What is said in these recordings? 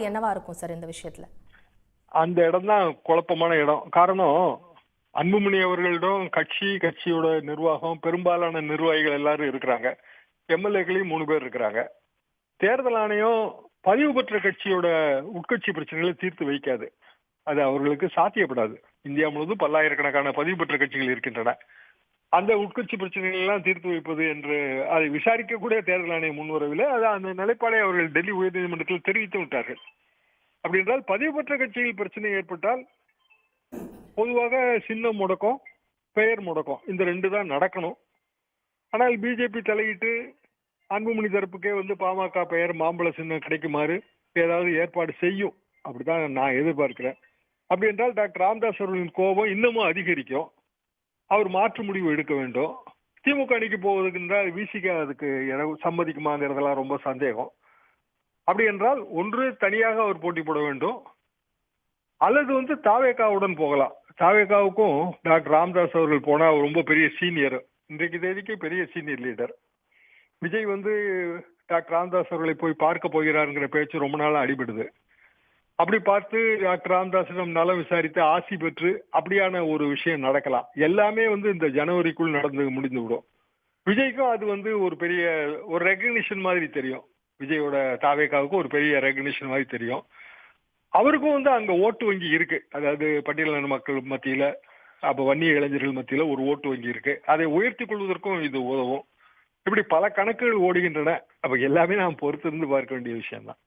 என்னவா இருக்கும் சார் இந்த விஷயத்துல? அந்த இடம் தான் குழப்பமான இடம். காரணம் அன்புமணி அவர்களிடம் கட்சி கட்சியோட நிர்வாகம் பெரும்பாலான நிர்வாகிகள் எல்லாரும் இருக்கிறாங்க. எம்எல்ஏக்களையும் மூணு பேர் இருக்கிறாங்க. தேர்தல் ஆணையம் பதிவு பெற்ற கட்சியோட உட்கட்சி பிரச்சனைகளை தீர்த்து வைக்காது. அது அவர்களுக்கு சாத்தியப்படாது. இந்தியா முழுவதும் பல்லாயிரக்கணக்கான பதிவு பெற்ற கட்சிகள் இருக்கின்றன. அந்த உட்கட்சி பிரச்சனைகள் எல்லாம் தீர்த்து வைப்பது என்று அதை விசாரிக்கக்கூடிய தேர்தல் ஆணையம் முன்வரவில்லை அது அந்த நிலைப்பாடை அவர்கள் டெல்லி உயர்நீதிமன்றத்தில் தெரிவித்து விட்டார்கள். அப்படி என்றால் பதிவு பெற்ற கட்சியில் பிரச்சனை ஏற்பட்டால் பொதுவாக சின்னம் முடக்கம் பெயர் முடக்கம் இந்த ரெண்டு தான் நடக்கணும். ஆனால் பிஜேபி தலையிட்டு அன்புமணி தரப்புக்கே வந்து பாமக பெயர் மாம்பழ சின்னம் கிடைக்குமாறு ஏதாவது ஏற்பாடு செய்யும். அப்படிதான் நான் எதிர்பார்க்கிறேன். அப்படி என்றால் டாக்டர் ராம்தாஸ் அவர்களின் கோபம் இன்னமும் அதிகரிக்கும். அவர் மாற்று முடிவு எடுக்க வேண்டும். திமுக அணிக்கு போவதற்கு என்றால் விசிக அதுக்கு சம்மதிக்குமாங்கிறதெல்லாம் ரொம்ப சந்தேகம். அப்படி என்றால் ஒன்று தனியாக அவர் போட்டி போட வேண்டும். அல்லது வந்து தாவேக்காவுடன் போகலாம். தாவேகாவுக்கும் டாக்டர் ராம்தாஸ் அவர்கள் போனால் அவர் ரொம்ப பெரிய சீனியர். இன்றைக்கு தேதிக்கு பெரிய சீனியர் லீடர். விஜய் வந்து டாக்டர் ராம்தாஸ் அவர்களை போய் பார்க்க போகிறாருங்கிற பேச்சு ரொம்ப நாளாக அடிபடுது. அப்படி பார்த்து டாக்டர் ராமதாஸிடம் நலம் விசாரித்து ஆசி பெற்று அப்படியான ஒரு விஷயம் நடக்கலாம். எல்லாமே வந்து இந்த ஜனவரிக்குள் நடந்து முடிந்து விடும் விஜய்க்கும் அது வந்து ஒரு பெரிய ஒரு ரெகக்னிஷன் மாதிரி தெரியும். விஜயோட தாவேக்காவுக்கும் ஒரு பெரிய ரெகக்னிஷன் மாதிரி தெரியும். அவருக்கும் வந்து அங்க ஓட்டு வங்கி இருக்கு. அதாவது பட்டியலின மக்கள் மத்தியில அப்ப வன்னிய இளைஞர்கள் மத்தியில ஒரு ஓட்டு வங்கி இருக்கு. அதை உயர்த்தி கொள்வதற்கும் இது உதவும். இப்படி பல கணக்குகள் ஓடுகின்றன. அப்ப எல்லாமே நாம் பொறுத்திருந்து பார்க்க வேண்டிய விஷயம்தான்.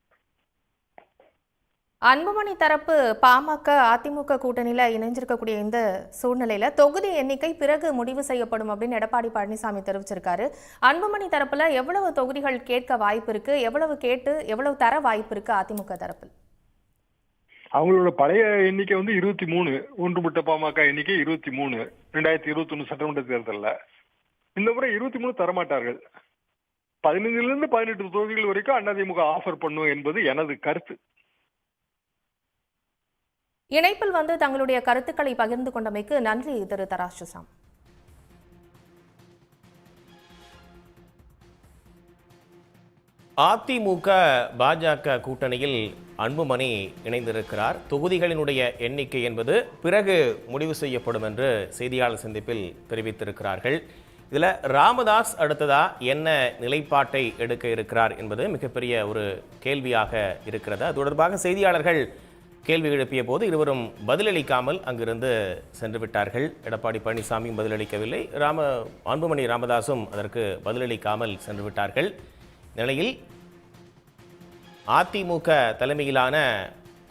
அன்புமணி தரப்பு பாமக அதிமுக கூட்டணியில் இணைஞ்சிருக்கக்கூடிய இந்த சூழ்நிலையில் தொகுதி எண்ணிக்கை பிறகு முடிவு செய்யப்படும் அப்படின்னு எடப்பாடி பழனிசாமி தெரிவிச்சிருக்காரு. அன்புமணி தரப்புல எவ்வளவு தொகுதிகள் கேட்க வாய்ப்பு இருக்கு? எவ்வளவு கேட்டு எவ்வளவு தர வாய்ப்பு இருக்கு அதிமுக தரப்பில்? அவங்களோட பழைய எண்ணிக்கை வந்து இருபத்தி மூணு ஒன்றுபட்ட பாமக எண்ணிக்கை இருபத்தி மூணு ரெண்டாயிரத்தி இருபத்தி ஒண்ணு சட்டமன்ற தேர்தலில். இந்த முறை இருபத்தி மூணு தரமாட்டார்கள். பதினைந்துல இருந்து பதினெட்டு தொகுதிகள் வரைக்கும் அதிமுக ஆஃபர் பண்ணும் என்பது எனது கருத்து. இணைப்பில் வந்து தங்களுடைய கருத்துக்களை பகிர்ந்து கொண்டமைக்கு நன்றி திரு தராசுசாம். அதிமுக பாஜக கூட்டணியில் அன்புமணி இணைந்திருக்கிறார். தொகுதிகளினுடைய எண்ணிக்கை என்பது பிறகு முடிவு செய்யப்படும் என்று செய்தியாளர் சந்திப்பில் தெரிவித்திருக்கிறார்கள். இதில் ராமதாஸ் அடுத்ததா என்ன நிலைப்பாட்டை எடுக்க இருக்கிறார் என்பது மிகப்பெரிய ஒரு கேள்வியாக இருக்கிறது. அது தொடர்பாக செய்தியாளர்கள் கேள்வி எழுப்பிய போது இருவரும் பதிலளிக்காமல் அங்கிருந்து சென்று விட்டார்கள் எடப்பாடி பழனிசாமியும் பதிலளிக்கவில்லை. ராம அன்புமணி ராமதாசும் அதற்கு பதிலளிக்காமல் சென்று விட்டார்கள் நிலையில் அதிமுக தலைமையிலான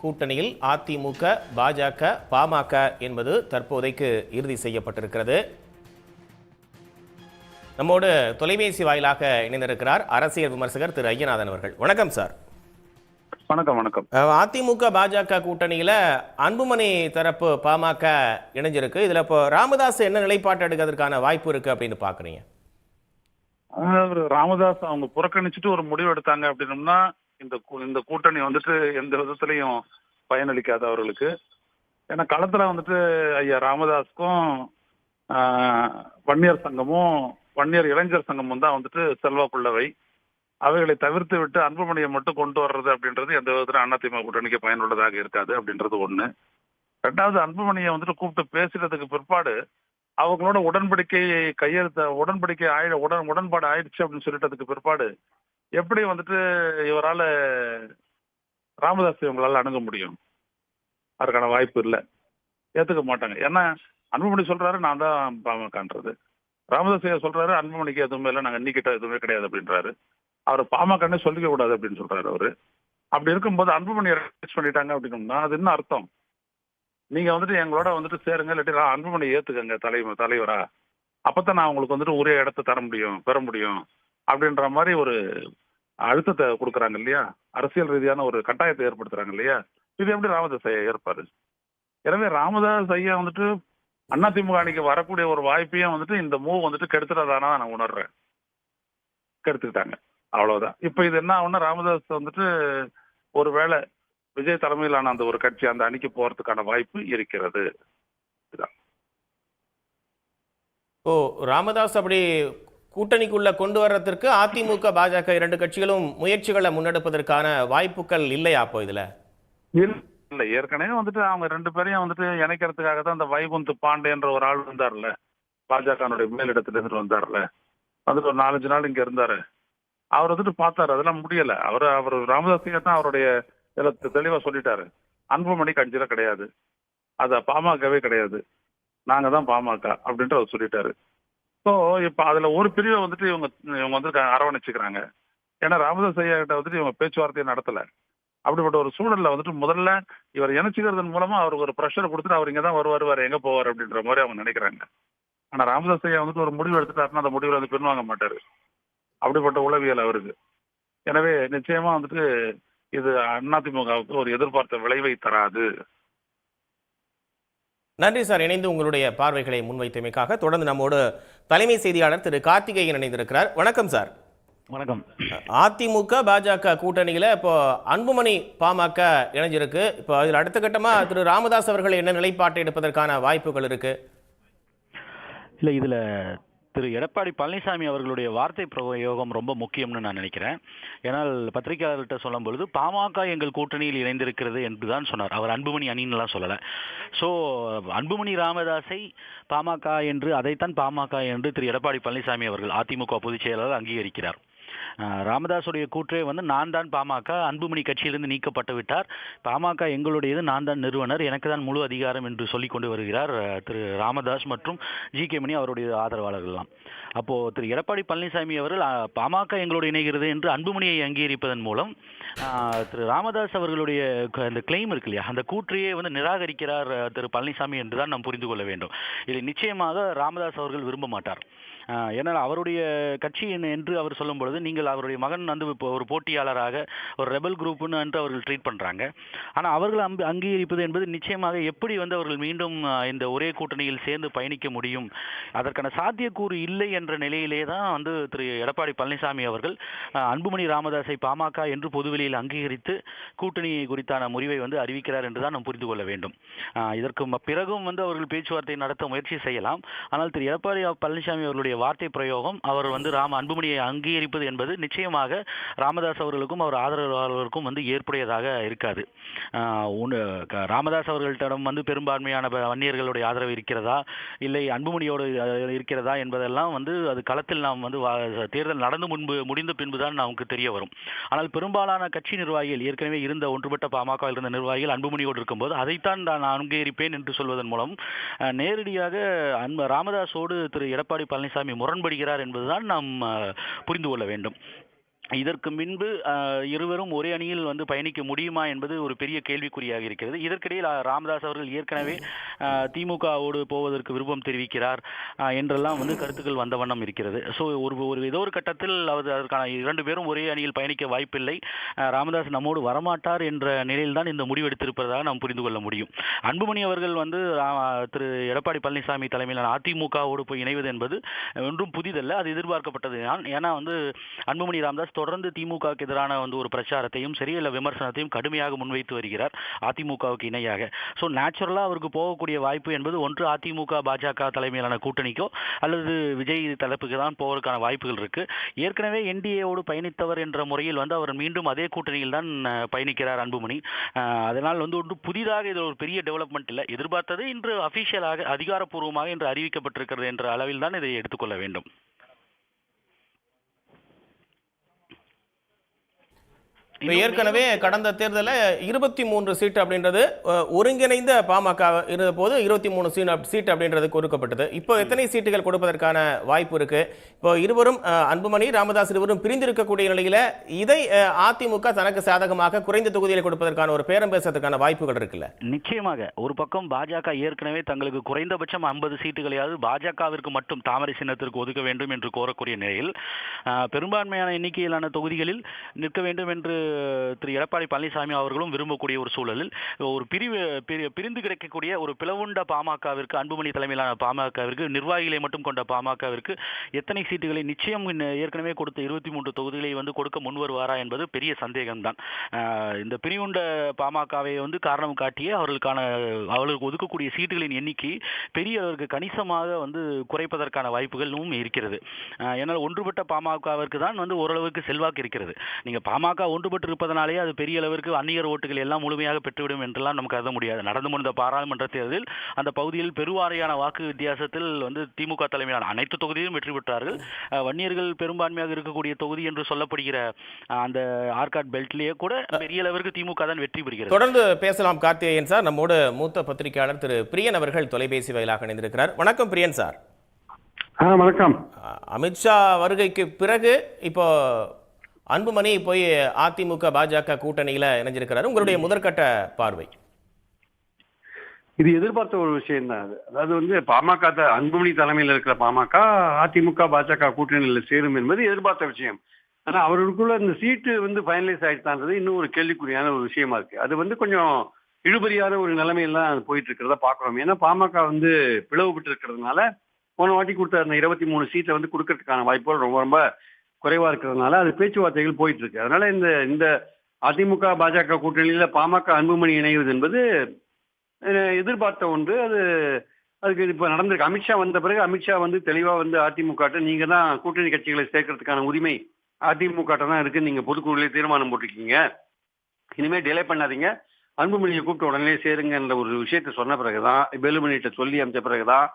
கூட்டணியில் அதிமுக பாஜக பாமக என்பது தற்போதைக்கு இறுதி செய்யப்பட்டிருக்கிறது. நம்மோடு தொலைபேசி வாயிலாக இணைந்திருக்கிறார் அரசியல் விமர்சகர் திரு ஐயநாதன் அவர்கள். வணக்கம் சார். வணக்கம் வணக்கம். அதிமுக பாஜக கூட்டணியில அன்புமணி தரப்பு பாமக இணைஞ்சிருக்கு. இதுல இப்போ ராமதாஸ் என்ன நிலைப்பாட்டு எடுக்கிறதுக்கான வாய்ப்பு இருக்கு அப்படின்னு பாக்குறீங்க? ராமதாஸ் அவங்க புறக்கணிச்சுட்டு ஒரு முடிவு எடுத்தாங்க அப்படின்னம்னா இந்த இந்த கூட்டணி வந்துட்டு எந்த விதத்திலையும் பயனளிக்காது அவர்களுக்கு. ஏன்னா களத்துல வந்துட்டு ஐயா ராமதாஸ்க்கும் வன்னியர் சங்கமும் வன்னியர் இளைஞர் சங்கமும் தான் வந்துட்டு செல்வாக்குள்ளவை. அவைகளை தவிர்த்து விட்டு அன்புமணியை மட்டும் கொண்டு வர்றது அப்படின்றது எந்த விதத்துல அதிமுக கூட்டணிக்கு பயனுள்ளதாக இருக்காது அப்படின்றது ஒண்ணு. ரெண்டாவது அன்புமணியை வந்துட்டு கூப்பிட்டு பேசுறதுக்கு பிற்பாடு அவங்களோட உடன்படிக்கை கையெழுத்த உடன்படிக்கை ஆயிட உடன் உடன்பாடு ஆயிடுச்சு அப்படின்னு சொல்லிட்டதுக்கு பிற்பாடு எப்படி வந்துட்டு இவரால ராமதாஸ் இவங்களால அணுக முடியும்? அதற்கான வாய்ப்பு இல்லை. ஏத்துக்க மாட்டாங்க. ஏன்னா அன்புமணி சொல்றாரு நான் தான் பாமகன்றது ராமதாஸ் ஐயா சொல்றாரு அன்புமணிக்கு எதுவுமே இல்லை நாங்கள் நீக்கிட்ட எதுவுமே கிடையாது அப்படின்றாரு. அவர் பாமகன்னு சொல்லிக்க கூடாது அப்படின்னு சொல்றாரு அவரு. அப்படி இருக்கும்போது அன்புமணி ரெக்வெஸ்ட் பண்ணிட்டாங்க அப்படின்னோம்னா அது என்ன அர்த்தம்? நீங்க வந்துட்டு எங்களோட வந்துட்டு சேருங்க இல்லாட்டி அன்புமணி ஏத்துக்கங்க தலைவர் தலைவரா. அப்பதான் நான் உங்களுக்கு வந்துட்டு ஒரே இடத்த தர முடியும் பெற முடியும் அப்படின்ற மாதிரி ஒரு அழுத்தத்தை கொடுக்குறாங்க இல்லையா? அரசியல் ரீதியான ஒரு கட்டாயத்தை ஏற்படுத்துறாங்க இல்லையா? இது எப்படி ராமதாஸ் ஐயா ஏற்பாரு எனவே ராமதாஸ் ஐயா வந்துட்டு அதிமுக அணிக்கு வரக்கூடிய ஒரு வாய்ப்பையும் வந்துட்டு இந்த மூவ் வந்துட்டு கெடுத்துட்டதானா நான் உணர்றேன். கெடுத்துக்கிட்டாங்க. அவ்வளவுதான். இப்ப இது என்ன ஆகும்னா ராமதாஸ் வந்துட்டு ஒருவேளை விஜய் தலைமையிலான அந்த ஒரு கட்சி அந்த அணிக்கு போறதுக்கான வாய்ப்பு இருக்கிறது. ஓ ராமதாஸ் அப்படி கூட்டணிக்குள்ள கொண்டு வர்றதற்கு அதிமுக பாஜக இரண்டு கட்சிகளும் முயற்சிகளை முன்னெடுப்பதற்கான வாய்ப்புகள் இல்லையா அப்போ இதுல? இல்ல. ஏற்கனவே வந்துட்டு அவங்க ரெண்டு பேரையும் வந்துட்டு இணைக்கிறதுக்காக தான் அந்த வைகுந்த் பாண்டேன்ற ஒரு ஆள் வந்தார்ல. பாஜகனுடைய மேலிடத்துல இருந்து வந்தார்ல. வந்துட்டு ஒரு நாலஞ்சு நாள் இங்க இருந்தாரு. அவர் வந்துட்டு பார்த்தாரு. அதெல்லாம் முடியல. அவர் அவர் ராமதாஸ் தான் அவருடைய தெளிவா சொல்லிட்டாரு. அன்புமணி கட்சியில கிடையாது. அது பாமகவே கிடையாது. நாங்க தான் பாமக அப்படின்ட்டு அவர் சொல்லிட்டாரு. ஸோ இப்போ அதுல ஒரு பிரிவை வந்துட்டு இவங்க இவங்க வந்து அரவணைச்சுக்கிறாங்க. ஏன்னா ராமதாஸ் ஐயா கிட்ட வந்துட்டு இவங்க பேச்சுவார்த்தையை நடத்தல. அப்படிப்பட்ட ஒரு சூழல்ல வந்துட்டு முதல்ல இவர் இணைச்சுக்கிறதன் மூலமா அவருக்கு ஒரு ப்ரெஷர் கொடுத்துட்டு அவர் இங்க தான் வருவார் வேற எங்க போவார் அப்படின்ற மாதிரி அவங்க நினைக்கிறாங்க. ஆனா ராமதாஸ் ஐயா வந்துட்டு ஒரு முடிவு எடுத்துட்டாருன்னா அந்த முடிவுல வந்து பின்வாங்க மாட்டாரு. அப்படிப்பட்ட உளவியல் அவருக்கு. எனவே நிச்சயமா வந்துட்டு இது அதிமுகவுக்கு ஒரு எதிர்பார்த்த விளைவை தராது. நன்றி சார். இணைந்து உங்களுடைய பார்வைகளை முன்வைத்தமைக்காக தொடர்ந்து நம்மோடு தலைமை செய்தியாளர் திரு கார்த்திகேயன் இணைந்திருக்கிறார். வணக்கம் சார். வணக்கம். அதிமுக பாஜக கூட்டணியில இப்போ அன்புமணி பாமக இணைஞ்சிருக்கு. இப்போ அதில் அடுத்த கட்டமா திரு ராமதாஸ் அவர்கள் என்ன நிலைப்பாட்டை எடுப்பதற்கான வாய்ப்புகள் இருக்கு? இல்லை இதில் திரு எடப்பாடி பழனிசாமி அவர்களுடைய வார்த்தை பிரயோகம் ரொம்ப முக்கியம்னு நான் நினைக்கிறேன். ஏன்னால் பத்திரிகையாளர்கிட்ட சொல்லும் பொழுது பாமக எங்கள் கூட்டணியில் இணைந்திருக்கிறது என்று தான் சொன்னார். அவர் அன்புமணி அணின்னுலாம் சொல்லலை. ஸோ அன்புமணி ராமதாஸை பாமக என்று அதைத்தான் பாமக என்று திரு எடப்பாடி பழனிசாமி அவர்கள் அதிமுக பொதுச் செயலாளர் அங்கீகரிக்கிறார். ராமதாஸுடைய கூற்றே வந்து நான் தான் பாமக அன்புமணி கட்சியிலிருந்து நீக்கப்பட்டு விட்டார். பாமக எங்களுடையது நான் தான் நிறுவனர். எனக்கு தான் முழு அதிகாரம் என்று சொல்லிக் கொண்டு வருகிறார் திரு ராமதாஸ் மற்றும் ஜி கே மணி அவருடைய ஆதரவாளர்கள்லாம். அப்போ திரு எடப்பாடி பழனிசாமி அவர்கள் பாமக எங்களோடு இணைகிறது என்று அன்புமணியை அங்கீகரிப்பதன் மூலம் திரு ராமதாஸ் அவர்களுடைய க- அந்த கிளைம் இருக்கு இல்லையா? அந்த கூற்றையே வந்து நிராகரிக்கிறார் திரு பழனிசாமி என்று தான் நாம் புரிந்து கொள்ள வேண்டும். இதை நிச்சயமாக ராமதாஸ் அவர்கள் விரும்ப மாட்டார். ஆஹ் ஏன்னா அவருடைய கட்சி என்ன என்று அவர் சொல்லும் பொழுது நீங்கள் அவருடைய மகன் வந்து இப்போ ஒரு போட்டியாளராக ஒரு ரெபல் குரூப்னு என்று அவர்கள் ட்ரீட் பண்றாங்க. ஆனால் அவர்கள் அம்பி- அங்கீகரிப்பது என்பது நிச்சயமாக எப்படி வந்து அவர்கள் மீண்டும் இந்த ஒரே கூட்டணியில் சேர்ந்து பயணிக்க முடியும்? அதற்கான சாத்தியக்கூறு இல்லை என்ற நிலையிலே தான் வந்து திரு எடப்பாடி பழனிசாமி அவர்கள் அன்புமணி ராமதாஸை பாமக என்று பொதுவெளியில் அங்கீகரித்து கூட்டணி குறித்தான முறிவை வந்து அறிவிக்கிறார் என்று தான் நாம் புரிந்து கொள்ள வேண்டும். இதற்கு பிறகும் வந்து அவர்கள் பேச்சுவார்த்தை நடத்த முயற்சி செய்யலாம். ஆனால் திரு எடப்பாடி பழனிசாமி அவர்களுடைய வார்த்தை பிரயோகம் அவர் வந்து ராம அன்புமணியை அங்கீகரிப்பது என்பது நிச்சயமாக ராமதாஸ் அவர்களுக்கும் அவர் ஆதரவாளர்களுக்கும் வந்து ஏற்புடையதாக இருக்காது. ஒன்று ராமதாஸ் அவர்களிடம் வந்து பெரும்பான்மையான வன்னியர்களுடைய ஆதரவு இருக்கிறதா? இல்லை அன்புமணியோடு இருக்கிறதா என்பதெல்லாம் வந்து அது களத்தில் நாம் வந்து தேர்தல் நடந்து முன்பு முடிந்த பின்புதான் நமக்கு தெரிய வரும். ஆனால் பெரும்பாலான கட்சி நிர்வாகிகள் ஏற்கனவே இருந்த ஒன்றுபட்ட பாமக இருந்த நிர்வாகிகள் அன்புமணியோடு இருக்கும்போது அதைத்தான் நான் அங்கீகரிப்பேன் என்று சொல்வதன் மூலம் நேரடியாக அன்ப ராமதாஸோடு திரு. எடப்பாடி பழனிசாமி முரண்படுகிறார் என்பதுதான் நாம் புரிந்து கொள்ள வேண்டும். இதற்கு முன்பு இருவரும் ஒரே அணியில் வந்து பயணிக்க முடியுமா என்பது ஒரு பெரிய கேள்விக்குறியாக இருக்கிறது. இதற்கிடையில் ராமதாஸ் அவர்கள் ஏற்கனவே திமுகவோடு போவதற்கு விருப்பம் தெரிவிக்கிறார் என்றெல்லாம் வந்து கருத்துக்கள் வந்த வண்ணம் இருக்கிறது. ஸோ ஒரு ஒரு ஏதோ ஒரு கட்டத்தில் அவர் அதற்கான இரண்டு பேரும் ஒரே அணியில் பயணிக்க வாய்ப்பில்லை. ராமதாஸ் நம்மோடு வரமாட்டார் என்ற நிலையில் தான் இந்த முடிவெடுத்திருப்பதாக நாம் புரிந்து கொள்ள முடியும். அன்புமணி அவர்கள் வந்து திரு எடப்பாடி பழனிசாமி தலைமையிலான அதிமுகவோடு போய் இணைவது என்பது ஒன்றும் புதிதல்ல அது எதிர்பார்க்கப்பட்டது ஏன்னா வந்து அன்புமணி ராமதாஸ் தொடர்ந்து திமுகவுக்கு எதிரான வந்து ஒரு பிரச்சாரத்தையும் சரி இல்லை விமர்சனத்தையும் கடுமையாக முன்வைத்து வருகிறார் அதிமுகவுக்கு இணையாக. ஸோ நேச்சுரலாக அவருக்கு போகக்கூடிய வாய்ப்பு என்பது ஒன்று அதிமுக பாஜக தலைமையிலான கூட்டணிக்கோ அல்லது விஜய் தலைப்புக்கு தான் போவதற்கான வாய்ப்புகள் இருக்கு. ஏற்கனவே என்டிஏவோடு பயணித்தவர் என்ற முறையில் வந்து அவர் மீண்டும் அதே கூட்டணியில் தான் பயணிக்கிறார் அன்புமணி. அதனால் வந்து ஒன்று புதிதாக இதில் ஒரு பெரிய டெவலப்மெண்ட் இல்லை. எதிர்பார்த்தது இன்று அஃபிஷியலாக அதிகாரப்பூர்வமாக இன்று அறிவிக்கப்பட்டிருக்கிறது என்ற அளவில் தான் இதை எடுத்துக்கொள்ள வேண்டும். ஏற்கனவே கடந்த தேர்தலில் இருபத்தி மூன்று சீட்டு அப்படின்றது ஒருங்கிணைந்த பாமக இருந்த போது இருபத்தி மூணு சீட் அப்படின்றது கொடுக்கப்பட்டது. இப்போ எத்தனை சீட்டுகள் கொடுப்பதற்கான வாய்ப்பு இருக்கு? இப்போ இருவரும் அன்புமணி ராமதாஸ் இருவரும் பிரிந்திருக்கக்கூடிய நிலையில இதை அதிமுக தனக்கு சாதகமாக குறைந்த தொகுதியில் கொடுப்பதற்கான ஒரு பேரம் பேசுறதுக்கான வாய்ப்புகள் இருக்குல்ல? நிச்சயமாக. ஒரு பக்கம் பாஜக ஏற்கனவே தங்களுக்கு குறைந்தபட்சம் ஐம்பது சீட்டுகளையாவது பாஜகவிற்கு மட்டும் தாமரை சின்னத்திற்கு ஒதுக்க வேண்டும் என்று கோரக்கூடிய நிலையில் பெரும்பான்மையான எண்ணிக்கையிலான தொகுதிகளில் நிற்க வேண்டும் என்று திரு எடப்பாடி பழனிசாமி அவர்களும் விரும்பக்கூடிய ஒரு சூழலில் ஒரு பிரிவு பிரி- பிரிந்து கிடைக்கக்கூடிய ஒரு பிளவுண்ட பாமகவிற்கு அன்புமணி தலைமையிலான பாமகவிற்கு நிர்வாகிகளை மட்டும் கொண்ட பாமகவிற்கு எத்தனை சீட்டுகளை நிச்சயம் இன்ன- ஏற்கனவே கொடுத்த இருபத்தி மூன்று தொகுதிகளை வந்து கொடுக்க முன் வருவாரா என்பது பெரிய சந்தேகம்தான். இந்த பிரிவுண்ட பாமகவை வந்து காரணம் காட்டியே அவர்களுக்கான அவர்களுக்கு ஒதுக்கக்கூடிய சீட்டுகளின் எண்ணிக்கை பெரியவருக்கு கணிசமாக வந்து குறைப்பதற்கான வாய்ப்புகளும் இருக்கிறது. ஏன்னால் ஒன்றுபட்ட பாமகவிற்கு தான் வந்து ஓரளவுக்கு செல்வாக்கு இருக்கிறது. நீங்கள் பாமக ஒன்றுபட்டு இருப்பதனாலே அது பெரிய அளவிற்கு அந்நியர் ஓட்டுகள் எல்லாம் முழுமையாக பெற்றுவிடும் என்றெல்லாம் நமக்கு கருத முடியாது. நடந்து முடிந்த பாராளுமன்ற தேர்தலில் அந்த பகுதியில் பெருவாரியான வாக்கு வித்தியாசத்தில் வந்து திமுக தலைமையிலான அனைத்து தொகுதியிலும் வெற்றி பெற்றார்கள். வன்னியர்கள் பெரும்பான்மையாக இருக்கக்கூடிய தொகுதி என்று சொல்லப்படுகிற அந்த ஆர்காட் பெல்ட்லேயே கூட பெரிய அளவிற்கு திமுக தான் வெற்றி பெறுகிறது. தொடர்ந்து பேசலாம் கார்த்திகேயன் சார். நம்மோடு மூத்த பத்திரிகையாளர் திரு பிரியன் அவர்கள் தொலைபேசி வாயிலாக இணைந்திருக்கிறார். வணக்கம் பிரியன் சார். ஆ வணக்கம். அமித்ஷா வருகைக்கு பிறகு இப்போ அன்புமணி போய் அதிமுக பாஜக கூட்டணியில இணைஞ்சிருக்கிறாரு. உங்களுடைய முதற்கட்ட பார்வை? இது எதிர்பார்த்த ஒரு விஷயம் தான் அது. அதாவது வந்து பாமக அன்புமணி தலைமையில் இருக்கிற பாமக அதிமுக பாஜக கூட்டணியில் சேரும் என்பது எதிர்பார்த்த விஷயம். ஆனா அவர்களுக்குள்ள இந்த சீட்டு வந்து ஃபைனலைஸ் ஆயிடுதான்றது இன்னும் ஒரு கேள்விக்குறியான ஒரு விஷயமா இருக்கு. அது வந்து கொஞ்சம் இழுபறியான ஒரு நிலைமையெல்லாம் போயிட்டு இருக்கிறத பாக்குறோம் ஏன்னா பாமக வந்து பிளவுபட்டு இருக்கிறதுனால போன வாட்டி கொடுத்த அந்த இருபத்தி மூணு சீட்டை வந்து கொடுக்கறதுக்கான வாய்ப்புகள் ரொம்ப ரொம்ப குறைவா இருக்கிறதுனால அது பேச்சுவார்த்தைகள் போயிட்டு இருக்கு அதனால இந்த இந்த அதிமுக பாஜக கூட்டணியில பாமக அன்புமணி இணைவது என்பது எதிர்பார்த்த ஒன்று. அது அதுக்கு இப்போ நடந்திருக்கு. அமித்ஷா வந்த பிறகு அமித்ஷா வந்து தெளிவாக வந்து அதிமுக நீங்க தான் கூட்டணி கட்சிகளை சேர்க்கறதுக்கான உரிமை அதிமுக தான் இருக்கு நீங்க பொதுக்குழுவிலே தீர்மானம் போட்டிருக்கீங்க. இனிமே டிலே பண்ணாதீங்க. அன்புமணியை கூப்பிட்டு உடனே சேருங்கன்ற ஒரு விஷயத்தை சொன்ன பிறகுதான் வேலுமணிகிட்ட சொல்லி அமைச்ச பிறகுதான்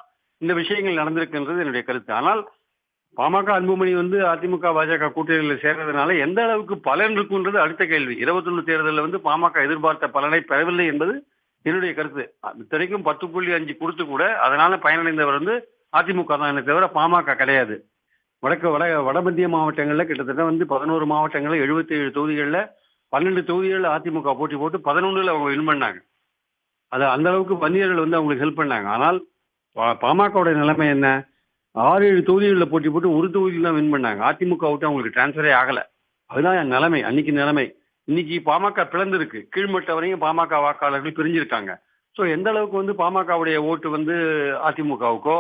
இந்த விஷயங்கள் நடந்திருக்குன்றது என்னுடைய கருத்து. ஆனால் பாமக அன்புமணி வந்து அதிமுக பாஜக கூட்டணியில் சேர்றதுனால எந்த அளவுக்கு பலன் இருக்குன்றது அடுத்த கேள்வி. இருபத்தொன்னு தேர்தலில் வந்து பாமக எதிர்பார்த்த பலனை பெறவில்லை என்பது என்னுடைய கருத்து. இத்தனைக்கும் பத்து புள்ளி அஞ்சு கொடுத்து கூட அதனால பயனடைந்தவர் வந்து அதிமுக தான். தவிர பாமக கிடையாது. வடக்கு வட வடமத்திய மாவட்டங்களில் கிட்டத்தட்ட வந்து பதினோரு மாவட்டங்களில் எழுபத்தி ஏழு தொகுதிகளில் பன்னெண்டு தொகுதிகளில் அதிமுக போட்டி போட்டு பதினொன்றில் அவங்க வின் பண்ணாங்க. அது அந்த அளவுக்கு வன்னியர்கள் வந்து அவங்களுக்கு ஹெல்ப் பண்ணாங்க. ஆனால் பா- பாமகவுடைய நிலைமை என்ன? ஆறு ஏழு தொகுதிகளில் போட்டி போட்டு ஒரு தொகுதியில் தான் வின் பண்ணாங்க. அதிமுக விட்டு அவங்களுக்கு டிரான்ஸ்ஃபரே ஆகலை. அதுதான் என் நிலைமை அன்னைக்கு நிலைமை. இன்னைக்கு பாமக பிளந்திருக்கு. கீழ்மட்ட வரையும் பாமக வாக்காளர்கள் பிரிஞ்சிருக்காங்க. ஸோ எந்த அளவுக்கு வந்து பாமகவுடைய ஓட்டு வந்து அதிமுகவுக்கோ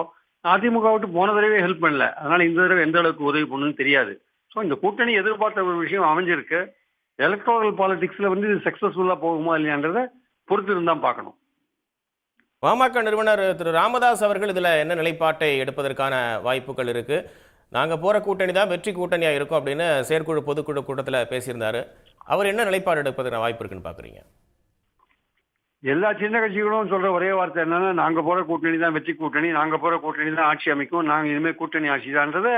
அதிமுக விட்டு போன தடவை ஹெல்ப் பண்ணல. அதனால இந்த தடவை எந்த அளவுக்கு உதவி பண்ணுன்னு தெரியாது. ஸோ இந்த கூட்டணி எதிர்பார்த்த ஒரு விஷயம் அமைஞ்சிருக்கு. எலக்ட்ரல் பாலிட்டிக்ஸில் வந்து இது சக்ஸஸ்ஃபுல்லாக போகுமா இல்லையான்றதை பொறுத்து இருந்தால் பார்க்கணும். பாமக நிறுவனர் திரு ராமதாஸ் அவர்கள் இதில் என்ன நிலைப்பாட்டை எடுப்பதற்கான வாய்ப்புகள் இருக்குது நாங்கள் போகிற கூட்டணி தான் வெற்றி கூட்டணியாக இருக்கும் அப்படின்னு செயற்குழு பொதுக்குழு கூட்டத்தில் பேசியிருந்தாரு. அவர் என்ன நிலைப்பாடு எடுப்பதற்கான வாய்ப்பு இருக்குன்னு பார்க்குறீங்க எல்லா சின்ன கட்சிகளும் சொல்ற ஒரே வார்த்தை என்னன்னா நாங்க போற கூட்டணி தான் வெற்றி கூட்டணி நாங்க போற கூட்டணி தான் ஆட்சி அமைக்கும் நாங்க இனிமேல் கூட்டணி ஆட்சி தான்றத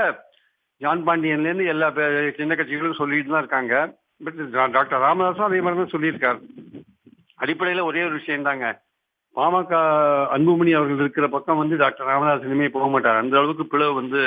ஜான் பாண்டியன்ல இருந்து எல்லா சின்ன கட்சிகளும் சொல்லிட்டு தான் இருக்காங்க. பட் டாக்டர் ராமதாஸும் அதே மாதிரி தான் சொல்லியிருக்காரு. அடிப்படையில ஒரே ஒரு விஷயம் தாங்க பாமக அன்புமணி அவர்கள் இருக்கிற பக்கம் வந்து டாக்டர் ராமதாஸ் இனிமே போக மாட்டார். அந்த அளவுக்கு பிளவு வந்து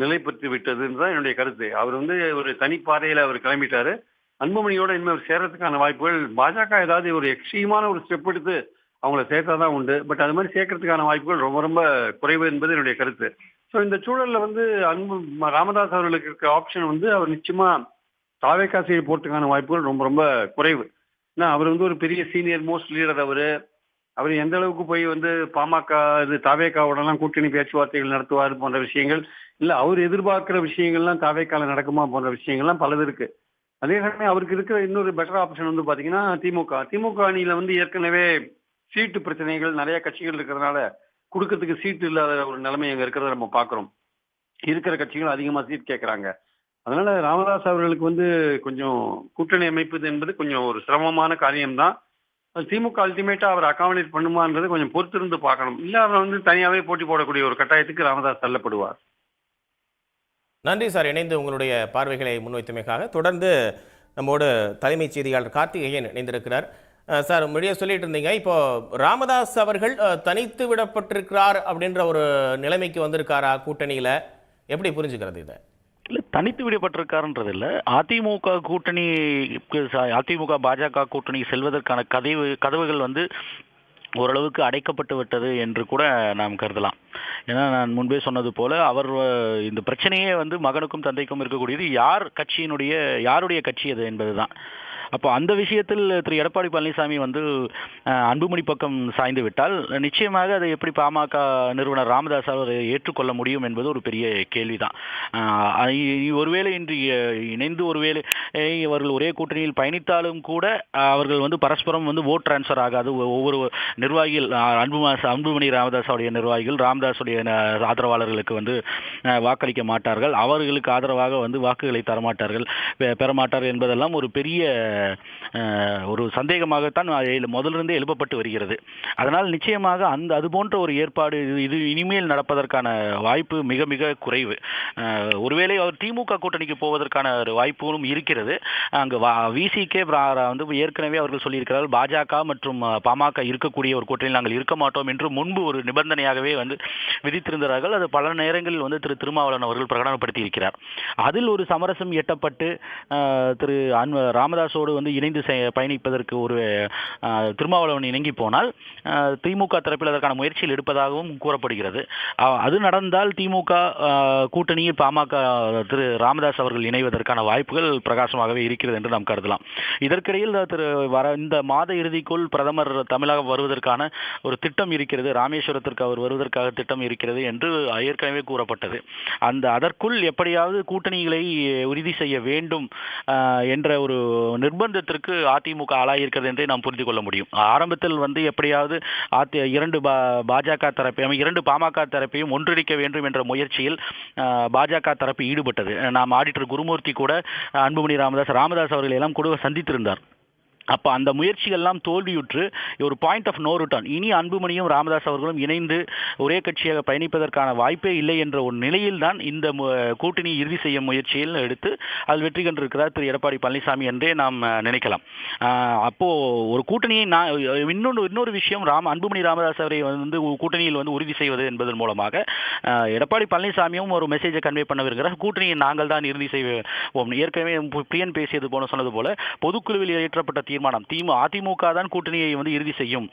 நிலை பெற்று விட்டதுன்னு தான் என்னுடைய கருத்து. அவர் வந்து ஒரு தனிப்பாறையில் அவர் கிளம்பிட்டாரு. அன்புமணியோட இனிமேல் சேர்றதுக்கான வாய்ப்புகள் பாஜக ஏதாவது ஒரு எக்ஸ்ட்ரீமான ஒரு ஸ்டெப் எடுத்து அவங்கள சேர்த்தா தான் உண்டு. பட் அது மாதிரி சேர்க்கறதுக்கான வாய்ப்புகள் ரொம்ப ரொம்ப குறைவு என்பது என்னுடைய கருத்து. ஸோ இந்த சூழலில் வந்து அன்பு ராமதாஸ் அவர்களுக்கு இருக்க ஆப்ஷன் வந்து அவர் நிச்சயமா தாவேக்காசியை போகிறதுக்கான வாய்ப்புகள் ரொம்ப ரொம்ப குறைவு. ஏன்னா அவர் வந்து ஒரு பெரிய சீனியர் மோஸ்ட் லீடர் அவர். அவர் எந்த அளவுக்கு போய் வந்து பாமக இது தாவேக்காவோடலாம் கூட்டணி பேச்சுவார்த்தைகள் நடத்துவார் போன்ற விஷயங்கள் இல்லை அவர் எதிர்பார்க்கிற விஷயங்கள்லாம் தாவேக்கால நடக்குமா போன்ற விஷயங்கள்லாம் பலது இருக்கு. அதே சமயம் அவருக்கு இருக்கிற இன்னொரு பெட்டர் ஆப்ஷன் வந்து பார்த்தீங்கன்னா திமுக. திமுக அணியில் வந்து ஏற்கனவே சீட்டு பிரச்சனைகள் நிறைய கட்சிகள் இருக்கிறதுனால கொடுக்கறதுக்கு சீட்டு இல்லாத ஒரு நிலைமை அங்கே இருக்கிறத நம்ம பார்க்குறோம் இருக்கிற கட்சிகள் அதிகமாக சீட் கேட்குறாங்க அதனால ராமதாஸ் அவர்களுக்கு வந்து கொஞ்சம் கூட்டணி அமைப்பது என்பது கொஞ்சம் ஒரு சிரமமான காரியம்தான். திமுக அல்டிமேட்டா அவர் அகாமடேட் பண்ணுமான்றது கொஞ்சம் பொறுத்திருந்து பார்க்கணும். இல்ல அவர் வந்து தனியாவே போட்டி போடக்கூடிய ஒரு கட்டாயத்துக்கு ராமதாஸ் தள்ளப்படுவார். நன்றி சார். இணைந்து உங்களுடைய பார்வைகளை முன்வைத்தமைக்காக தொடர்ந்து நம்மோடு தலைமைச் செய்தியாளர் கார்த்திகேயன் இணைந்திருக்கிறார். சார் முன்னாடியே சொல்லிட்டு இருந்தீங்க. இப்போ ராமதாஸ் அவர்கள் தனித்து விடப்பட்டிருக்கிறார் அப்படின்ற ஒரு நிலைமைக்கு வந்திருக்காரா கூட்டணியில? எப்படி புரிஞ்சுக்கிறது இதை? தனித்து விடப்பட்டிருக்காருன்றது இல்லை அதிமுக கூட்டணி அதிமுக பாஜக கூட்டணி செல்வதற்கான கதவு கதவுகள் வந்து ஓரளவுக்கு அடைக்கப்பட்டு விட்டது என்று கூட நாம் கருதலாம். ஏன்னா நான் முன்பே சொன்னது போல அவர் இந்த பிரச்சனையே வந்து மகனுக்கும் தந்தைக்கும் இருக்கக்கூடியது. யார் கட்சியினுடைய யாருடைய கட்சி அது என்பதுதான். அப்போ அந்த விஷயத்தில் திரு எடப்பாடி பழனிசாமி வந்து அன்புமணி பக்கம் சாய்ந்து விட்டால் நிச்சயமாக அதை எப்படி பாமக நிறுவனர் ராமதாஸ் அவர் ஏற்றுக்கொள்ள முடியும் என்பது ஒரு பெரிய கேள்விதான். ஒருவேளை இன்று இணைந்து ஒருவேளை அவர்கள் ஒரே கூட்டணியில் பயணித்தாலும் கூட அவர்கள் வந்து பரஸ்பரம் வந்து ஓட் டிரான்ஸ்ஃபர் ஆகாது. ஒ- ஒவ்வொரு நிர்வாகிகள் அன்புமா அன்புமாஸ் அன்புமணி ராமதாஸுடைய நிர்வாகிகள் ராமதாஸுடைய ஆதரவாளர்களுக்கு வந்து வாக்களிக்க மாட்டார்கள். அவர்களுக்கு ஆதரவாக வந்து வாக்குகளை தரமாட்டார்கள் பெ- பெறமாட்டார்கள் என்பதெல்லாம் ஒரு பெரிய ஒரு சந்தேகமாகத்தான் அதில் முதலிருந்தே எழுப்பப்பட்டு வருகிறது. அதனால் நிச்சயமாக அந்த அது போன்ற ஒரு ஏற்பாடு இது- இது இனிமேல் நடப்பதற்கான வாய்ப்பு மிக மிக குறைவு. ஒருவேளை அவர் திமுக கூட்டணிக்கு போவதற்கான ஒரு வாய்ப்புகளும் இருக்கிறது. அங்கு விசிகே வந்து ஏற்கனவே அவர்கள் சொல்லியிருக்கிறார்கள் பாஜக மற்றும் பாமக இருக்கக்கூடிய ஒரு கூட்டணியில் நாங்கள் இருக்க மாட்டோம் என்று முன்பு ஒரு நிபந்தனையாகவே வந்து விதித்திருந்தார்கள். அது பல நேரங்களில் வந்து திரு திருமாவளவன் அவர்கள் பிரகடனப்படுத்தி இருக்கிறார் அதில் ஒரு சமரசம் எட்டப்பட்டு திரு அன் ராமதாஸோடு வந்து இணைந்து பயணிப்பதற்கு ஒரு திருமாவளவன் இணங்கி போனால் திமுக தரப்பில் அதற்கான முயற்சியில் எடுப்பதாகவும் கூறப்படுகிறது. அது நடந்தால் திமுக கூட்டணியில் பாமக திரு ராமதாஸ் அவர்கள் இணைவதற்கான வாய்ப்புகள் பிரகாசமாகவே இருக்கிறது என்று நாம் கருதலாம். இதற்கிடையில் திரு வர இந்த மாத இறுதிக்குள் பிரதமர் தமிழகம் வருவதற்கான ஒரு திட்டம் இருக்கிறது. ராமேஸ்வரத்திற்கு அவர் வருவதற்காக திட்டம் இருக்கிறது என்று ஏற்கனவே கூறப்பட்டது. அந்த அதற்குள் எப்படியாவது கூட்டணிகளை உறுதி செய்ய வேண்டும் என்ற ஒரு நிர்பந்தத்திற்கு அதிமுக ஆளாயிருக்கிறது என்றே நாம் புரிந்து கொள்ள முடியும். ஆரம்பத்தில் வந்து எப்படியாவது அதி இரண்டு பா பாஜக தரப்பையும் இரண்டு பாமக தரப்பையும் ஒன்றிணைக்க வேண்டும் என்ற முயற்சியில் பாஜக தரப்பு ஈடுபட்டது. நாம் ஆடிட்டர் குருமூர்த்தி கூட அன்புமணி ராமதாஸ் ராமதாஸ் அவர்கள் எல்லாம் கூட சந்தித்திருந்தார். அப்போ அந்த முயற்சிகள்லாம் தோல்வியுற்று ஒரு பாயிண்ட் ஆஃப் நோ ரிட்டர்ன் இனி அன்புமணியும் ராமதாஸ் அவர்களும் இணைந்து ஒரே கட்சியாக பயணிப்பதற்கான வாய்ப்பே இல்லை என்ற ஒரு நிலையில் தான் இந்த மு- கூட்டணி இறுதி செய்யும் முயற்சியில் எடுத்து அதில் வெற்றி கண்டிருக்கிறார் திரு எடப்பாடி பழனிசாமி என்றே நாம் நினைக்கலாம். அப்போது ஒரு கூட்டணியை நான் இன்னொன்று இன்னொரு விஷயம் ராம் அன்புமணி ராமதாஸ் அவரை வந்து கூட்டணியில் வந்து உறுதி செய்வது என்பதன் மூலமாக எடப்பாடி பழனிசாமியும் ஒரு மெசேஜை கன்வே பண்ண விருக்கிறார் கூட்டணியை நாங்கள் தான் இறுதி செய்வோம். ஏற்கனவே பிரியன் பேசியது போல சொன்னது போல பொதுக்குழுவில் ஏற்றப்பட்ட தீர்மானம். திமு அதிமுக தான் கூட்டணியை வந்து இறுதி செய்யும்.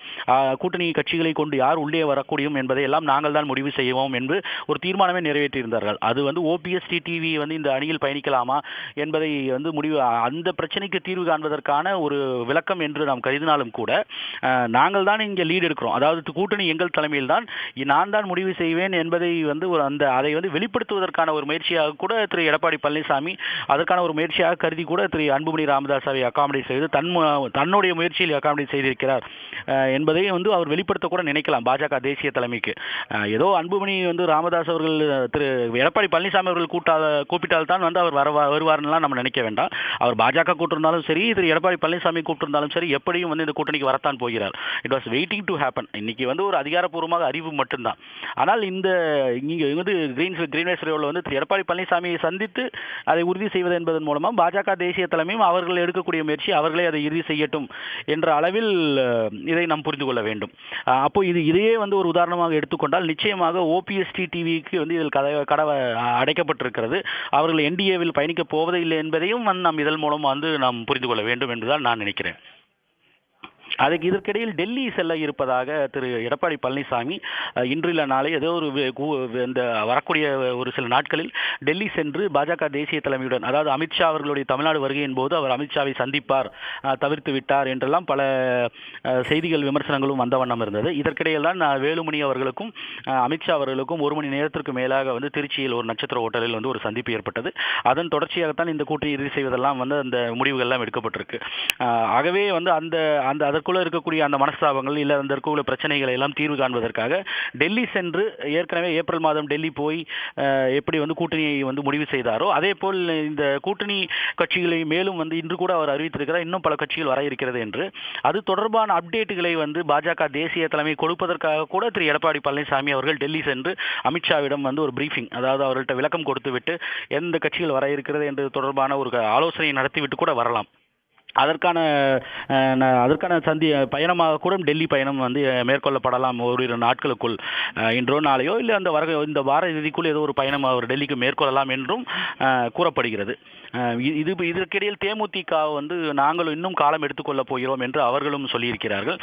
கூட்டணி கட்சிகளை கொண்டு யார் உள்ளே வரக்கூடியும் என்பதை எல்லாம் நாங்கள் தான் முடிவு செய்வோம் என்று ஒரு தீர்மானமே நிறைவேற்றியிருந்தார்கள். அது வந்து ஓபிஎஸ்டி டிவி வந்து இந்த அணியில் பயணிக்கலாமா என்பதை வந்து முடிவு அந்த பிரச்சனைக்கு தீர்வு காண்பதற்கான ஒரு விளக்கம் என்று நாம் கருதினாலும் கூட நாங்கள் தான் இங்கே லீடு எடுக்கிறோம். அதாவது கூட்டணி எங்கள் தலைமையில் தான் நான் தான் முடிவு செய்வேன் என்பதை வந்து ஒரு அந்த அதை வந்து வெளிப்படுத்துவதற்கான ஒரு முயற்சியாக கூட திரு எடப்பாடி பழனிசாமி அதற்கான ஒரு முயற்சியாக கருதி கூட திரு அன்புமணி ராமதாஸை அகாமடேட் செய்து தன் தன்னுடைய முயற்சியில் அகாமடேட் செய்திருக்கிறார். என்பதை வந்து அவர் வெளிப்படுத்த கூட நினைக்கலாம் பாஜக தேசிய தலைமைக்கு. ஏதோ அன்புமணி வந்து ராமதாஸ் அவர்கள் திரு எடப்பாடி பழனிசாமி அவர்கள் கூட்டாத கூப்பிட்டால் தான் வந்து அவர் வர வருவார்னுலாம் நம்ம நினைக்க வேண்டாம். அவர் பாஜக கூட்டிருந்தாலும் சரி திரு எடப்பாடி பழனிசாமி கூப்பிட்டிருந்தாலும் சரி எப்படியும் வந்து இந்த கூட்டணிக்கு வரத்தான் போகிறார். It was waiting to happen இன்னைக்கு வந்து ஒரு அதிகாரப்பூர்வமாக அறிவு மட்டும்தான். ஆனால் இந்த இங்கே வந்து கிரீன் கிரீன்வேஸ் ரோவில் வந்து திரு எடப்பாடி பழனிசாமியை சந்தித்து அதை உறுதி செய்வது என்பதன் மூலமாக பாஜக தேசிய தலைமையும் அவர்கள் எடுக்கக்கூடிய முயற்சி அவர்களே அதை இறுதி செய்யட்டும் என்ற அளவில் இதை நாம் புரிந்து கொள்ள வேண்டும். அப்போ இது இதையே வந்து ஒரு உதாரணமாக எடுத்துக்கொண்டால் நிச்சயமாக ஓபிஎஸ்டி டிவிக்கு வந்து இதில் கதவை கடவை அடைக்கப்பட்டிருக்கிறது. அவர்கள் என்டிஏவில் பயணிக்கப் போவதில்லை என்பதையும் வந்து நாம் இதன் மூலம் வந்து நாம் புரிந்து கொள்ள வேண்டும் என்றுதான் நான் நினைக்கிறேன். அதுக்கு இதற்கிடையில் டெல்லி செல்ல இருப்பதாக திரு எடப்பாடி பழனிசாமி இன்றில்ல இன்று நாளை ஏதோ ஒரு இந்த வரக்கூடிய ஒரு சில நாட்களில் டெல்லி சென்று பாஜக தேசிய தலைமையுடன் அதாவது அமித்ஷா அவர்களுடைய தமிழ்நாடு வருகையின் போது அவர் அமித்ஷாவை சந்திப்பார் தவிர்த்து விட்டார் என்றெல்லாம் பல செய்திகள் விமர்சனங்களும் வந்த வண்ணம் இருந்தது. இதற்கிடையில் தான் வேலுமணி அவர்களுக்கும் அமித்ஷா அவர்களுக்கும் ஒரு மணி நேரத்திற்கு மேலாக வந்து திருச்சியில் ஒரு நட்சத்திர ஹோட்டலில் வந்து ஒரு சந்திப்பு ஏற்பட்டது. அதன் தொடர்ச்சியாகத்தான் இந்த கூட்டணி இறுதி செய்வதெல்லாம் வந்து அந்த முடிவுகள் எல்லாம் எடுக்கப்பட்டிருக்கு ஆகவே வந்து அந்த அந்த அதற்கு அதற்குள்ள இருக்கக்கூடிய அந்த மனஸ்தாபங்கள் இல்லை அந்த இருக்கக்கூடிய பிரச்சனைகளை எல்லாம் தீர்வு காண்பதற்காக டெல்லி சென்று ஏற்கனவே ஏப்ரல் மாதம் டெல்லி போய் எப்படி வந்து கூட்டணியை வந்து முடிவு செய்தாரோ அதே போல் இந்த கூட்டணி கட்சிகளை மேலும் வந்து இன்று கூட அவர் அறிவித்திருக்கிறார் இன்னும் பல கட்சிகள் வர இருக்கிறது என்று. அது தொடர்பான அப்டேட்டுகளை வந்து பாஜக தேசிய தலைமை கொடுப்பதற்காக கூட திரு எடப்பாடி பழனிசாமி அவர்கள் டெல்லி சென்று அமித்ஷாவிடம் வந்து ஒரு பிரீஃபிங் அதாவது அவர்கள்ட்ட விளக்கம் கொடுத்துவிட்டு எந்த கட்சிகள் வர இருக்கிறது என்று தொடர்பான ஒரு ஆலோசனை நடத்திவிட்டு கூட வரலாம். அதற்கான அதற்கான சந்தி பயணமாக கூட டெல்லி பயணம் வந்து மேற்கொள்ளப்படலாம் ஓரிரு நாட்களுக்குள். இன்றோ நாளையோ இல்லை அந்த வர இந்த வார இறுதிக்குள் ஏதோ ஒரு பயணம் அவர் டெல்லிக்கு மேற்கொள்ளலாம் என்றும் கூறப்படுகிறது. இது இதற்கிடையில் தேமுதிக வந்து நாங்களும் இன்னும் காலம் எடுத்துக்கொள்ளப் போகிறோம் என்று அவர்களும் சொல்லியிருக்கிறார்கள்.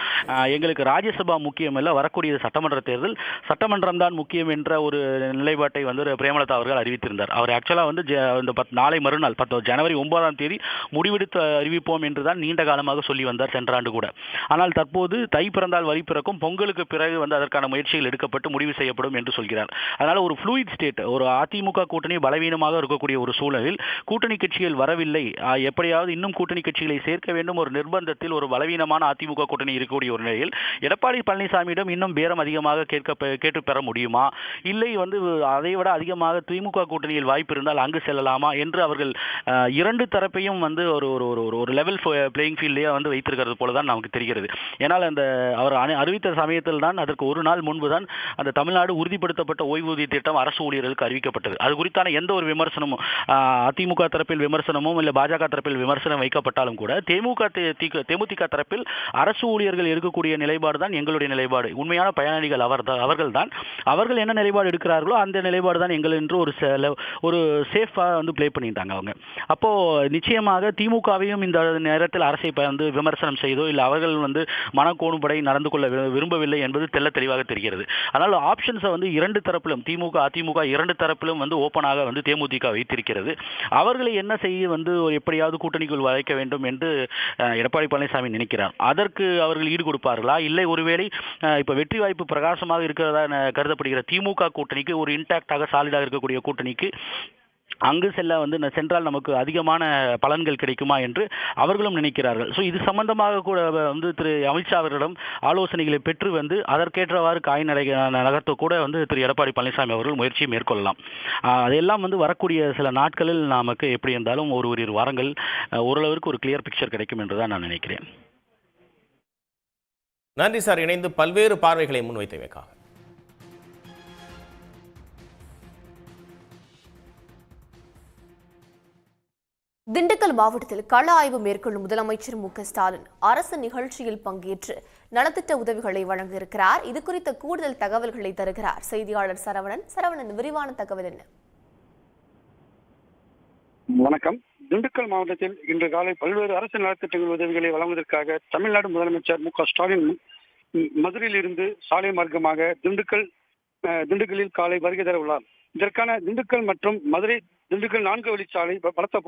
எங்களுக்கு ராஜ்யசபா முக்கியம் இல்லை வரக்கூடிய சட்டமன்ற தேர்தல். சட்டமன்றம் தான் முக்கியம் என்ற ஒரு நிலைப்பாட்டை வந்து பிரேமலதா அவர்கள் அறிவித்திருந்தார். அவர் ஆக்சுவலாக வந்து இந்த பத் நாளை மறுநாள் பத்து ஜனவரி ஒன்பதாம் தேதி முடிவெடுத்து அறிவிப்போம் என்று தான் நீண்ட காலமாக சொல்லி வந்தார் சென்ற ஆண்டு கூட. ஆனால் தற்போது தை பிறந்தால் வரி பிறக்கும் பொங்கலுக்கு பிறகு வந்து அதற்கான முயற்சிகள் எடுக்கப்பட்டு முடிவு செய்யப்படும் என்று சொல்கிறார். அதனால் ஒரு ஃப்ளூயிட் ஸ்டேட் ஒரு அதிமுக கூட்டணி பலவீனமாக இருக்கக்கூடிய ஒரு சூழலில் கூட்டணி கட்சிகள் வரவில்லை. எப்படியாவது இன்னும் கூட்டணி கட்சிகளை சேர்க்க வேண்டும். ஒரு நிர்பந்தத்தில் ஒரு பலவீனமான அதிமுக கூட்டணி இருக்கக்கூடிய ஒரு நிலையில் எடப்பாடி பழனிசாமியிடம் இன்னும் பேரம் அதிகமாக கேட்க கேட்டு பெற முடியுமா? இல்லை வந்து அதை விட அதிகமாக திமுக கூட்டணியில் வாய்ப்பு இருந்தால் அங்கு செல்லலாமா என்று அவர்கள் இரண்டு தரப்பையும் வந்து ஒரு ஒரு ஒரு ஒரு ஒரு லெவல் பிளேயிங் ஃபீல்ட்லேயே வந்து வைத்திருக்கிறது போல தான் நமக்கு தெரிகிறது. ஏன்னால் அந்த அவர் அணி- அறிவித்த சமயத்தில் தான் அதற்கு ஒரு நாள் முன்பு தான் அந்த தமிழ்நாடு உறுதிப்படுத்தப்பட்ட ஓய்வூதிய திட்டம் அரசு ஊழியர்களுக்கு அறிவிக்கப்பட்டது. அது குறித்தான எந்த ஒரு விமர்சனமும் அதிமுக தரப்பில் விமர்சனமும் இல்லை பாஜக தரப்பில் விமர்சனம் வைக்கப்பட்டாலும் கூட தேமுக தேமுதிக தரப்பில் அரசு ஊழியர்கள் எடுக்கக்கூடிய நிலைப்பாடு தான் எங்களுடைய நிலைப்பாடு. உண்மையான பயனாளிகள் அவர் அவர்கள் தான். அவர்கள் என்ன நிலைப்பாடு எடுக்கிறார்களோ அந்த நிலைப்பாடு தான் எங்கள் என்று ஒரு ஒரு சேஃபாக வந்து ப்ளே பண்ணிட்டாங்க அவங்க. அப்போது நிச்சயமாக திமுகவையும் இந்த நேரத்தில் அரசை வந்து விமர்சனம் செய்தோ இல்லை அவர்கள் வந்து மனக்கோணுபடை நடந்து கொள்ள விரும்பவில்லை என்பது தெள்ள தெளிவாக தெரிகிறது. அதனால் ஆப்ஷன்ஸை வந்து இரண்டு தரப்பிலும் திமுக அதிமுக இரண்டு தரப்பிலும் வந்து ஓப்பனாக வந்து தேமுதிக வைத்திருக்கிறது. அவர்களை என்ன செய்ய வந்து ஒரு எப்படியாவது கூட்டணிக்குள் வளைக்க வேண்டும் என்று அஹ், எடப்பாடி பழனிசாமி நினைக்கிறார். அதற்கு அவர்கள் ஈடு கொடுப்பார்களா இல்லை ஒருவேளை இப்போ இப்ப வெற்றி வாய்ப்பு பிரகாசமாக இருக்கிறதா கருதப்படுகிற திமுக கூட்டணிக்கு ஒரு இன்டாக்டாக சாலிடாக இருக்கக்கூடிய கூட்டணிக்கு அங்கு செல்ல வந்து ந- சென்றால் நமக்கு அதிகமான பலன்கள் கிடைக்குமா என்று அவர்களும் நினைக்கிறார்கள். ஸோ இது சம்பந்தமாக கூட வந்து திரு அமித்ஷா அவர்களிடம் ஆலோசனைகளை பெற்று வந்து அதற்கேற்றவாறு காய் நடை நகர்த்த கூட வந்து திரு எடப்பாடி பழனிசாமி அவர்கள் முயற்சி மேற்கொள்ளலாம். அதெல்லாம் வந்து வரக்கூடிய சில நாட்களில் நமக்கு எப்படி இருந்தாலும் ஒரு ஒரு வாரங்கள் ஓரளவிற்கு ஒரு கிளியர் பிக்சர் கிடைக்கும் என்று தான் நான் நினைக்கிறேன். நன்றி சார். இணைந்து பல்வேறு பார்வைகளை முன்வைத்தவைக்காக திண்டுக்கல் மாவட்டத்தில் கள ஆய்வு மேற்கொள்ளும் முதலமைச்சர் மு ஸ்டாலின் அரசு நிகழ்ச்சியில் பங்கேற்று நலத்திட்ட உதவிகளை வழங்கியிருக்கிறார். இது குறித்த கூடுதல் தகவல்களை தருகிறார் செய்தியாளர் சரவணன். சரவணன் விரிவான தகவல் என்ன? வணக்கம். திண்டுக்கல் மாவட்டத்தில் இன்று காலை பல்வேறு அரசு நலத்திட்டங்கள் உதவிகளை வழங்குவதற்காக தமிழ்நாடு முதலமைச்சர் மு ஸ்டாலின் மதுரையில் இருந்து சாலை மார்க்கமாக திண்டுக்கல் திண்டுக்கலில் திண்டுக்கல்லில் காலை வருகை தர உள்ளார். இதற்கான திண்டுக்கல் மற்றும் மதுரை திண்டுக்கல் நான்கு வழிச்சாலை பலத்த போலீஸ்